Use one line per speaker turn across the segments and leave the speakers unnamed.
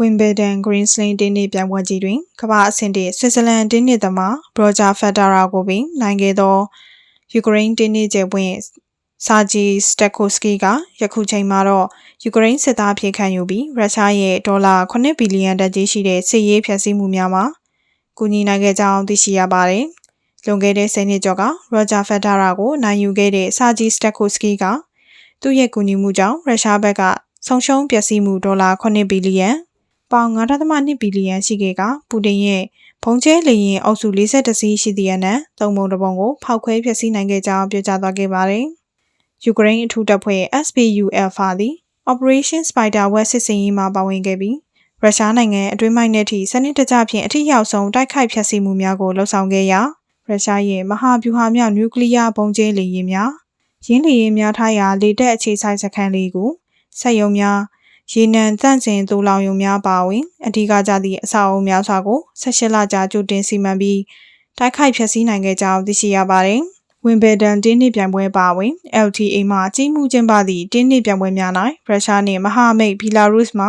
Wimbledon Grand Slam တင်းနစ်ပြိုင်ပွဲကြီးတွင်ကမ္ဘာအဆင့်တစ်ဆွစ်ဇာလန်တင်းနစ်သမားဘရောဂျာဖက်ဒရာကိုပင်နိုင်ခဲ့သောယူကရိန်းတင်းနစ်ကျယ်ပွင့်စာဂျီစတက်ကိုစကီကယခုချိန်မှာတော့ယူကရိန်းစစ်သားဖြစ်ခံယူပြီးရုရှားရဲ့ဒေါ်လာ9ဘီလီယံတက်ကြီးရှိတဲ့စစ်ရေးဖျက်ဆီးမှုများမှာကူညီနိုင်ခဲ့ကြောင်းသိရှိရပါတယ်။လွန်ခဲ့တဲ့10နှစ်ကျော်ကရောဂျာဖက်ဒရာကိုနိုင်ယူခဲ့တဲ့စာဂျီစတက်ကိုစကီကသူ့ရဲ့ကူညီမှုကြောင့်ရုရှားဘက်ကဆုံးရှုံးပျက်စီးမှုဒေါ်လာ9ဘီလီယံ ပေါင်9.2ဘီလီယံရှိခဲ့ကပူတင်ရဲ့ဖုံးကျဲလေရင်အုပ်စု42စီးရှိသည့်အနက်သုံးပုံတစ်ပုံကိုဖောက်ခွဲဖျက်ဆီးနိုင်ခဲ့ကြောင်းပြောကြားသွားခဲ့ပါတယ်။ယူကရိန်းအထူးတပ်ဖွဲ့ SBU Alpha သည် Operation Spider Web စစ်စင်ရေးမှာပါဝင်ခဲ့ပြီးရုရှားနိုင်ငံအတွင်းပိုင်းနယ်ထိစနစ်တကျဖြင့်အထိရောက်ဆုံးတိုက်ခိုက်ဖျက်ဆီးမှုများကိုလှုံ့ဆော်ခဲ့ရာရုရှားရဲ့မဟာဗျူဟာမြောက်နျူကလ িয়ার ပုံကျဲလေယာဉ်များရင်းလေယာဉ်များထားရာလေတပ်အခြေစိုက်စခန်းလေးကိုဆက်ယုံများ ရေနံတန့်စင်တူလောင်ယုံများပါဝင်အဓိကကြသည့်အဆောက်အအုံများစွာကို16လကြာကြိုတင်စီမံပြီးတိုက်ခိုက်ဖျက်ဆီးနိုင်ခဲ့ကြောင်းသိရှိရပါတယ်။ဝင်ဘယ်ဒန်တင်းနစ်ပြိုင်ပွဲပါဝင် LTA မှကြီးမှုကျင်းပသည့်တင်းနစ်ပြိုင်ပွဲများ၌ရုရှားနှင့်မဟာမိတ်ဘီလာရုစ်မှ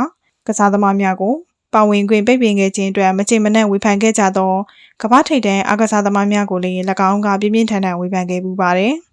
ကစားသမားများကိုပါဝင်ခွင့်ပိတ်ပင်ခဲ့ခြင်းအတွက်မကြေမနက်ဝေဖန်ခဲ့ကြသောကမ္ဘာထိပ်တန်းအားကစားသမားများကိုလည်း၎င်းကပြင်းပြင်းထန်ထန်ဝေဖန်ခဲ့ပူပါတယ်။